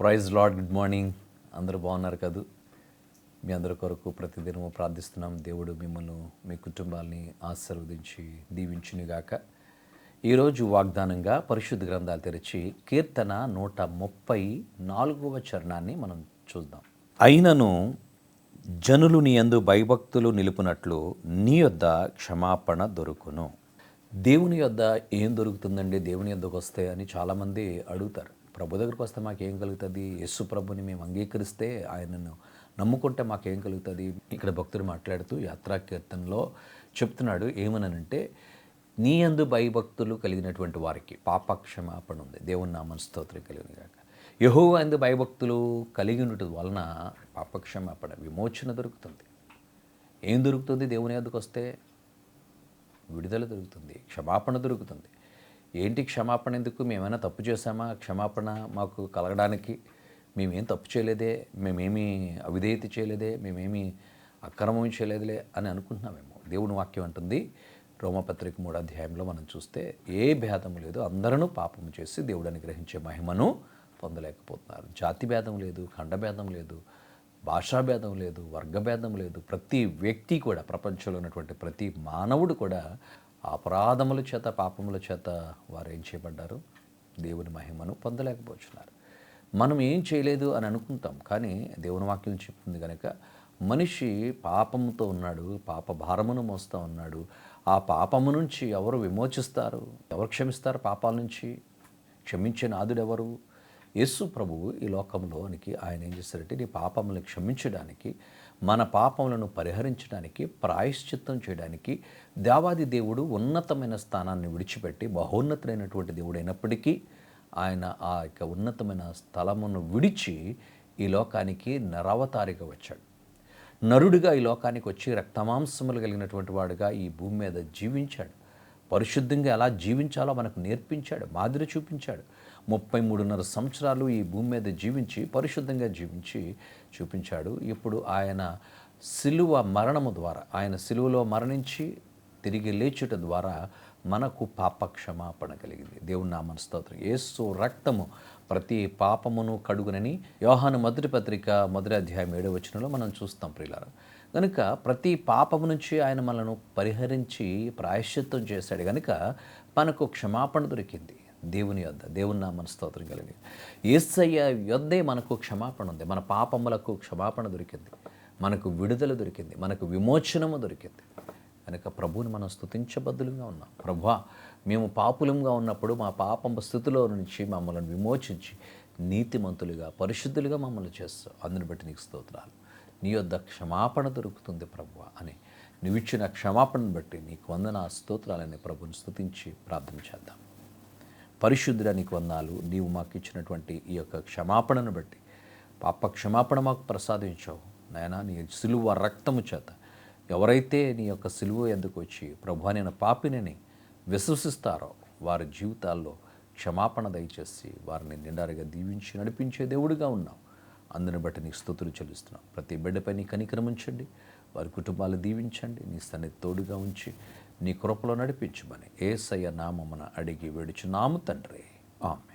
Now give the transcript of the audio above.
Praise lord good morning. అందరూ బాగున్నారు కదూ? మీ అందరి కొరకు ప్రతిదినము ప్రార్థిస్తున్నాం. దేవుడు మిమ్మల్ని మీ కుటుంబాల్ని ఆశీర్వదించి దీవించునిగాక. ఈరోజు వాగ్దానంగా పరిశుద్ధ గ్రంథాలు తెరిచి కీర్తన నూట ముప్పై నాలుగవ చరణాన్ని మనం చూద్దాం. అయినను జనులు నీ యందు భయభక్తులు నిలుపునట్లు నీ యొద్ద క్షమాపణ దొరుకును. దేవుని యొద్ద ఏం దొరుకుతుందండి? దేవుని యొద్దకు వస్తే అని చాలామంది అడుగుతారు. ప్రభు దగ్గరకు వస్తే మాకేం కలుగుతుంది? యస్సు ప్రభుని మేము అంగీకరిస్తే ఆయనను నమ్ముకుంటే మాకేం కలుగుతుంది? ఇక్కడ భక్తుడు మాట్లాడుతూ యాత్రా కీర్తనలో చెప్తున్నాడు ఏమనంటే నీ అందు భయభక్తులు కలిగినటువంటి వారికి పాపక్షమాపణ ఉంది దేవుని నామన స్తోత్రం కలిగిన కాక యహో అందు భయభక్తులు కలిగి ఉండటం వలన పాపక్షమాపణ విమోచన దొరుకుతుంది. ఏం దొరుకుతుంది? దేవుని అందుకు వస్తే విడుదల దొరుకుతుంది క్షమాపణ దొరుకుతుంది. ఏంటి క్షమాపణ ఎందుకు? మేమైనా తప్పు చేశామా? క్షమాపణ మాకు కలగడానికి మేమేం తప్పు చేయలేదే మేమేమీ అవిధేయత చేయలేదే మేమేమీ అక్రమం చేయలేదులే అని అనుకుంటున్నామేమో. దేవుని వాక్యం అంటుంది రోమపత్రిక మూడు అధ్యాయంలో మనం చూస్తే ఏ భేదం లేదు అందరూ పాపము చేసి దేవుడు అనుగ్రహించే మహిమను పొందలేకపోతున్నారు. జాతి భేదం లేదు ఖండభేదం లేదు భాషా భేదం లేదు వర్గభేదం లేదు. ప్రతి వ్యక్తి కూడా ప్రపంచంలో ఉన్నటువంటి ప్రతి మానవుడు కూడా అపరాధముల చేత పాపముల చేత వారు ఏం చేయబడ్డారు? దేవుని మహిమను పొందలేకపోతున్నారు. మనం ఏం చేయలేదు అని అనుకుంటాం కానీ దేవుని వాక్యం చెప్తుంది కనుక మనిషి పాపముతో ఉన్నాడు పాప భారమును మోస్తూ ఉన్నాడు. ఆ పాపము నుంచి ఎవరు విమోచిస్తారు? ఎవరు క్షమిస్తారు పాపాల నుంచి? క్షమించే నాదుడెవరు? యేసు ప్రభువు ఈ లోకంలోనికి ఆయన ఏం చేస్తారంటే నీ పాపములను క్షమించడానికి మన పాపములను పరిహరించడానికి ప్రాయశ్చిత్తం చేయడానికి దేవాది దేవుడు ఉన్నతమైన స్థానాన్ని విడిచిపెట్టి బహోన్నతుడైనటువంటి దేవుడు అయినప్పటికీ ఆయన ఆ యొక్క ఉన్నతమైన స్థలమును విడిచి ఈ లోకానికి నరవతారిగా వచ్చాడు. నరుడిగా ఈ లోకానికి వచ్చి రక్తమాంసములు కలిగినటువంటి వాడుగా ఈ భూమి మీద జీవించాడు. పరిశుద్ధంగా ఎలా జీవించాలో మనకు నేర్పించాడు మాదిరి చూపించాడు. ముప్పై మూడున్నర సంవత్సరాలు ఈ భూమి మీద జీవించి పరిశుద్ధంగా జీవించి చూపించాడు. ఇప్పుడు ఆయన సిలువ మరణము ద్వారా ఆయన సిలువలో మరణించి తిరిగి లేచుట ద్వారా మనకు పాప క్షమాపణ కలిగింది దేవుని నామన స్తోత్రం. యేసు రక్తము ప్రతి పాపమును కడుగునని యోహాను మొదటి పత్రిక మొదటి అధ్యాయం ఏడవ వచనంలో మనం చూస్తాం ప్రియులారా. కనుక ప్రతి పాపము నుంచి ఆయన మనను పరిహరించి ప్రాయశ్చిత్తం చేశాడు. కనుక మనకు క్షమాపణ దొరికింది. దేవుని యొద్ద దేవుని నామన స్తోత్రం కలిగి. ఏసయ్య యొద్దే మనకు క్షమాపణ ఉంది. మన పాపములకు క్షమాపణ దొరికింది. మనకు విడుదల దొరికింది. మనకు విమోచనము దొరికింది. కనుక ప్రభువుని మనం స్థుతించబద్దులుగా ఉన్నాం. ప్రభా మేము పాపులంగా ఉన్నప్పుడు మా పాపం స్థితిలో నుంచి మమ్మల్ని విమోచించి నీతిమంతులుగా పరిశుద్ధులుగా మమ్మల్ని చేస్తావు. అందుని బట్టి నీకు స్తోత్రాలు. నీ యొద్ద క్షమాపణ దొరుకుతుంది ప్రభు అని. నువ్విచ్చిన క్షమాపణను బట్టి నీకు వందన స్తోత్రాలని ప్రభుని స్థుతించి ప్రార్థన చేద్దాం. పరిశుద్ధుడ నీకు వందాలు. నీవు మాకు ఇచ్చినటువంటి ఈ యొక్క క్షమాపణను బట్టి. పాప క్షమాపణ మాకు ప్రసాదించావు. నాయన నీ సిలువ రక్తము చేత. ఎవరైతే నీ యొక్క సిలువ ఎందుకు వచ్చి ప్రభు నేను పాపినని విశ్వసిస్తారో వారి జీవితాల్లో క్షమాపణ దయచేసి వారిని నిండారుగా దీవించి నడిపించే దేవుడిగా ఉన్నావు. అందుని బట్టి నీ స్థుతులు చెల్లిస్తున్నాం. ప్రతి బిడ్డపై నీ కనికరమించండి వారి కుటుంబాలు దీవించండి. నీ సన్నిధి తోడుగా ఉంచి నీ కృపలో నడిపించమని ఏసయ్య నామమున అడిగి విడుచున్నాము తండ్రి. ఆమె